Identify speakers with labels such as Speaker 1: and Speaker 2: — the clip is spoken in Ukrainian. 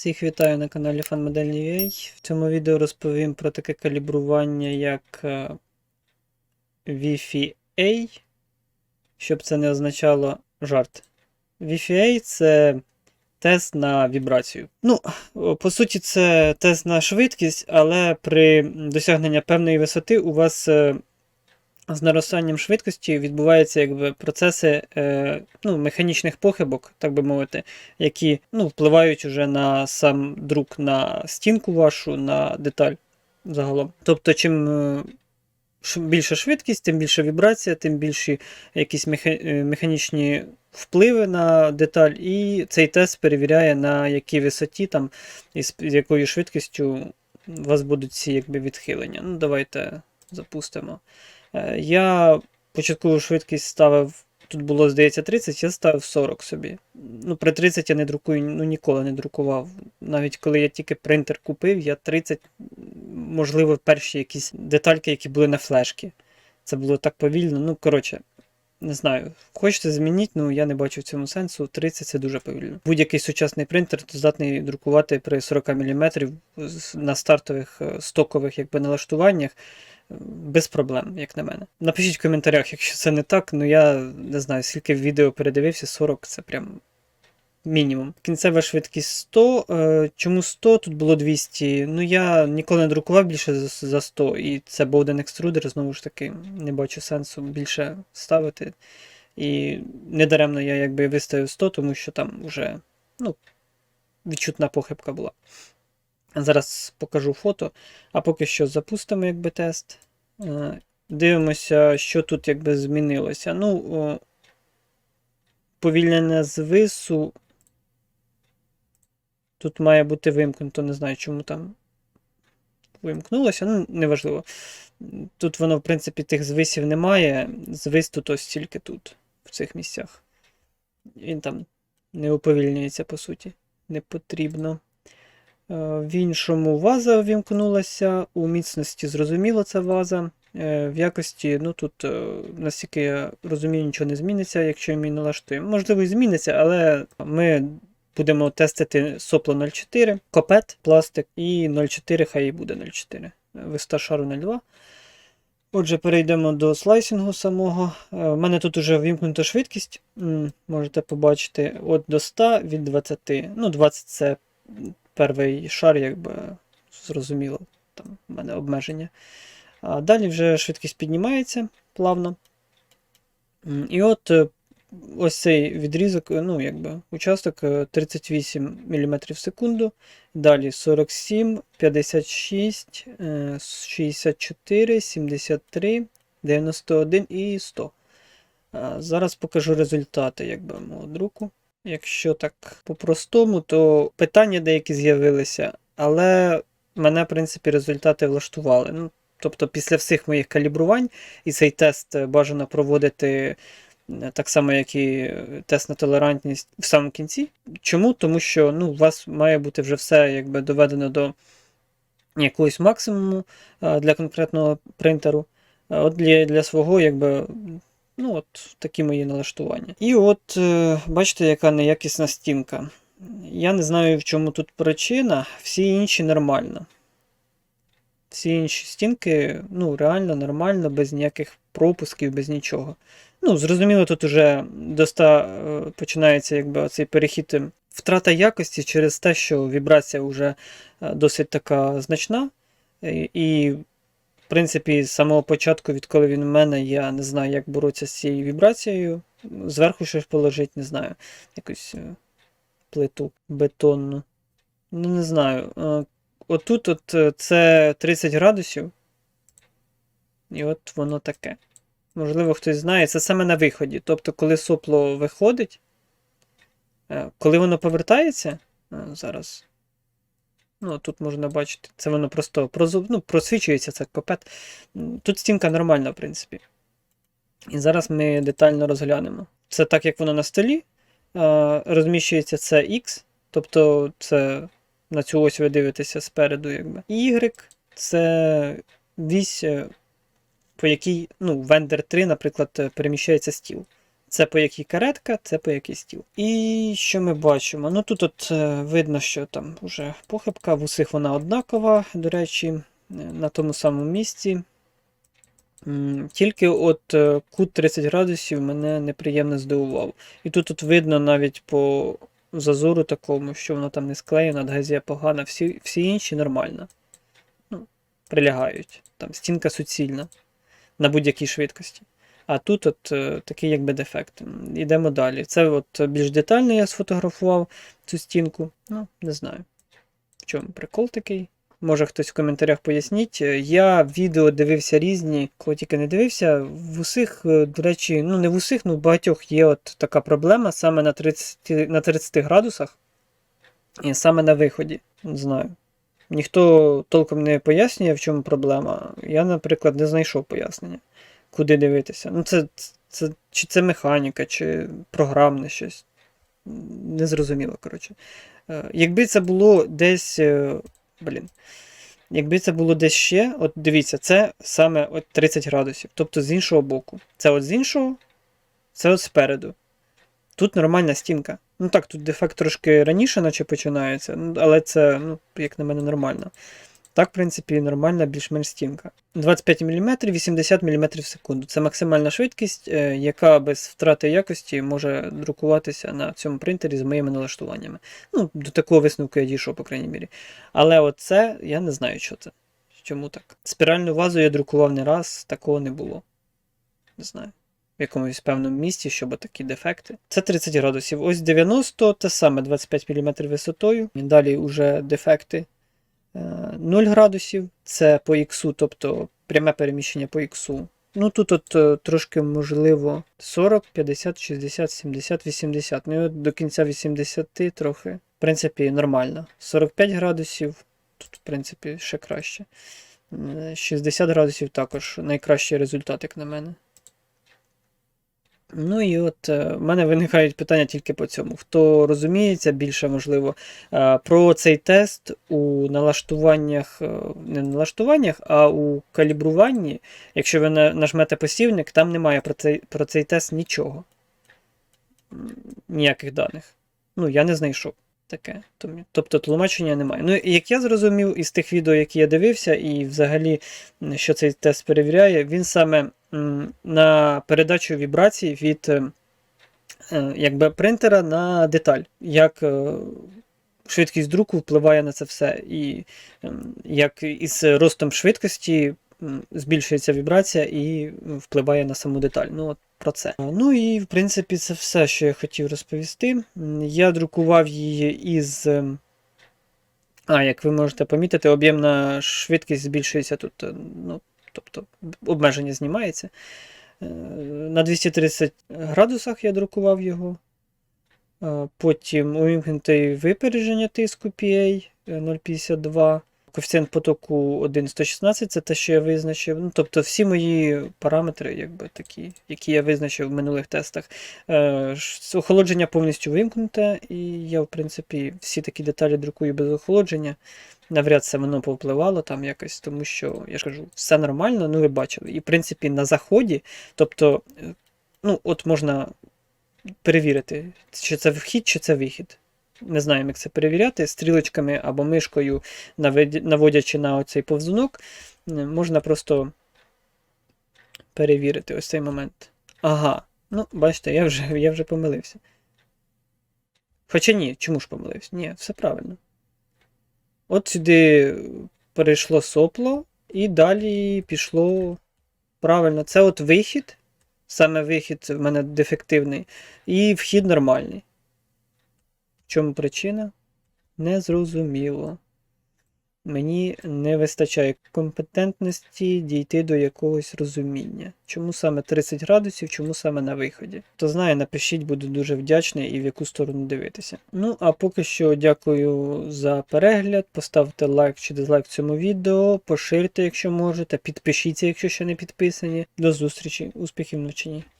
Speaker 1: Всіх вітаю на каналі FanModel.ua. В цьому відео розповім про таке калібрування, як е, Wi-Fi A, щоб це не означало жарт. Wi-Fi A це тест на вібрацію. Ну, по суті, це тест на швидкість, але при досягненні певної висоти у вас е, з наростанням швидкості відбуваються якби, процеси е, ну, механічних похибок, так би мовити, які ну, впливають уже на сам друк, на стінку вашу, на деталь загалом. Тобто, чим е, більша швидкість, тим більша вібрація, тим більші якісь е, механічні впливи на деталь, і цей тест перевіряє, на якій висоті там, і з якою швидкістю у вас будуть ці якби, відхилення. Ну, давайте запустимо. Е, Я початкову швидкість ставив, тут було, здається, 30, я ставив 40 собі. Ну, при 30 я не друкую, ну ніколи не друкував. Навіть коли я тільки принтер купив, я 30, можливо, перші якісь детальки, які були на флешки. Це було так повільно. Ну, коротше, не знаю. Хочете змінити, ну я не бачу в цьому сенсу. 30 це дуже повільно. Будь-який сучасний принтер здатний друкувати при 40 мм на стартових е, стокових якби, налаштуваннях без проблем, як на мене. Напишіть в коментарях, якщо це не так, ну я не знаю, скільки відео передивився, 40 це прям мінімум. Кінцева швидкість 100. Е, Чому 100? Тут було 200. Ну я ніколи не друкував більше за- за 100, і це був один екструдер, знову ж таки, не бачу сенсу більше ставити. І недаремно я якби виставив 100, тому що там вже ну, відчутна похибка була. Зараз покажу фото, а поки що запустимо якби тест. Е, Дивимося, що тут якби змінилося. Ну, повільнення звису. Тут має бути вимкнуто, не знаю, чому там вимкнулося, ну, неважливо. Тут воно, в принципі, тих звисів немає. Звис тут ось тільки тут, в цих місцях. Він там не уповільнюється, по суті. Не потрібно. Е, В іншому ваза вімкнулася, у міцності зрозуміло це ваза. Е, В якості, ну тут, е, наскільки я розумію, нічого не зміниться, якщо ми налаштуємо. Можливо, і зміниться, але ми будемо тестити сопло 0,4, копет, пластик і 0,4, хай і буде 0,4. Висота шару 0,2. Отже, перейдемо до слайсингу самого. В мене тут уже вімкнута швидкість. Можете побачити от до 100 від 20. Ну, 20 це перший шар, якби зрозуміло, там в мене обмеження. А далі вже швидкість піднімається плавно. І от е, ось цей відрізок, е, ну, якби, участок е, 38 мм в секунду. Далі 47, 56, е, 64, 73, 91 і 100. А, Зараз покажу результати якби, мого друку. Якщо так по-простому, то питання деякі з'явилися, але мене, в принципі, результати влаштували. Ну, тобто, після всіх моїх калібрувань, і цей тест е, бажано проводити е, так само, як і е, тест на толерантність в самому кінці. Чому? Тому що ну, у вас має бути вже все якби, доведено до якогось максимуму для конкретного принтеру. От для, для свого, якби, ну, от такі мої налаштування. І от е, бачите, яка неякісна стінка. Я не знаю, в чому тут причина, всі інші нормально. Всі інші стінки, ну, реально нормально, без ніяких пропусків, без нічого. Ну, зрозуміло, тут уже до 100 е, починається якби цей перехід е, втрата якості через те, що вібрація вже досить така значна. І, принципі, з самого початку, відколи він у мене, я не знаю, як боротися з цією вібрацією. Зверху щось положити, не знаю, якусь е, плиту бетонну. Ну, не знаю. Е, Отут от е, це 30 градусів. І от воно таке. Можливо, хтось знає. Це саме на виході. Тобто, коли сопло виходить, коли воно повертається, зараз. Ну, тут можна бачити, це воно просто прозу- ну, просвічується, це копет. Тут стінка нормальна, в принципі. І зараз ми детально розглянемо. Це так, як воно на столі. Розміщується це X, тобто це на цю ось ви дивитеся спереду, якби. Y це вісь, е, по якій ну, вендер 3, наприклад, переміщається стіл. Це по якій каретка, це по який стіл. І що ми бачимо? Ну тут от е, видно, що там вже похибка, в усіх вона однакова, до речі, е, на тому самому місці. Тільки от е, кут 30 градусів мене неприємно здивував. І тут от видно навіть по зазору такому, що воно там не склеєно, адгезія погана, всі, всі інші нормально. Ну, прилягають. Там стінка суцільна на будь-якій швидкості. А тут от е, такий якби дефект. Йдемо далі. Це от більш детально я сфотографував цю стінку. Ну, не знаю. В чому прикол такий. Може хтось в коментарях поясніть. Е, Я відео дивився різні, кого тільки не дивився. В усіх, е, до речі, ну не в усіх, ну в багатьох є от така проблема саме на 30, на 30 градусах. І саме на виході. Не знаю. Ніхто толком не пояснює, в чому проблема. Я, наприклад, не знайшов пояснення, куди дивитися. Ну, це, це, чи це механіка, чи програмне щось. Незрозуміло, коротше. Е, Якби це було десь. е, Блін. Якби це було десь ще, от дивіться, це саме от 30 градусів, тобто з іншого боку. Це от з іншого, це от спереду. Тут нормальна стінка. Ну так, тут дефект трошки раніше, наче починається, ну, але це, ну, як на мене, нормально. Так, в принципі, нормальна більш-менш стінка. 25 мм, 80 мм в секунду. Це максимальна швидкість, е, яка без втрати якості може друкуватися на цьому принтері з моїми налаштуваннями. Ну, до такого висновку я дійшов, по крайній мірі. Але оце я не знаю, що це. Чому так? Спіральну вазу я друкував не раз, такого не було. Не знаю. В якомусь певному місці, щоб такі дефекти. Це 30 градусів. Ось 90, те саме 25 мм висотою. І далі вже дефекти. Е, 0 градусів це по іксу, тобто пряме переміщення по іксу. Ну тут от е, трошки можливо 40, 50, 60, 70, 80. Ну і от до кінця 80 трохи. В принципі, нормально. 45 градусів, тут, в принципі, ще краще. Е, 60 градусів також найкращий результат, як на мене. Ну і от е, в мене виникають питання тільки по цьому. Хто розуміється більше, можливо, е, про цей тест у налаштуваннях, е, не налаштуваннях, а у калібруванні, якщо ви нажмете посівник, там немає про цей, про цей тест нічого. Ніяких даних. Ну, я не знайшов таке. Тобто тлумачення немає. Ну, як я зрозумів із тих відео, які я дивився, і взагалі, що цей тест перевіряє, він саме на передачу вібрацій від е, е, якби принтера на деталь. Як е, швидкість друку впливає на це все. І ем, як із ростом швидкості збільшується вібрація і впливає на саму деталь. Ну, от про це. Ну і в принципі це все, що я хотів розповісти. Я друкував її із. ем, А, як ви можете помітити, об'ємна швидкість збільшується тут. е, Ну, тобто обмеження знімається. Е, На 230 градусах я друкував його. Е, Потім увімкнути випередження тиску PA е, 0,52. Коефіцієнт потоку 1,116 це те, що я визначив. Ну, тобто всі мої параметри, якби такі, які я визначив в минулих тестах. Е, Охолодження повністю вимкнуте, і я, в принципі, всі такі деталі друкую без охолодження. Навряд це воно повпливало там якось, тому що, я ж кажу, все нормально, ну ви бачили. І, в принципі, на заході, тобто, е, ну, от можна перевірити, чи це вхід, чи це вихід. Не знаємо, як це перевіряти. Стрілочками або мишкою, наводячи на оцей повзунок, е, можна просто перевірити ось цей момент. Ага, ну, бачите, я вже, я вже помилився. Хоча ні, чому ж помилився? Ні, все правильно. От сюди перейшло сопло, і далі пішло правильно. Це от вихід. Саме вихід в мене дефективний, і вхід нормальний. Чому причина? Незрозуміло. Мені не вистачає компетентності дійти до якогось розуміння. Чому саме 30 градусів, чому саме на виході? Хто знає, напишіть, буду дуже вдячний і в яку сторону дивитися. Ну, а поки що дякую за перегляд. Поставте лайк чи дизлайк цьому відео, поширте, якщо можете, підпишіться, якщо ще не підписані. До зустрічі, успіхів навчанні.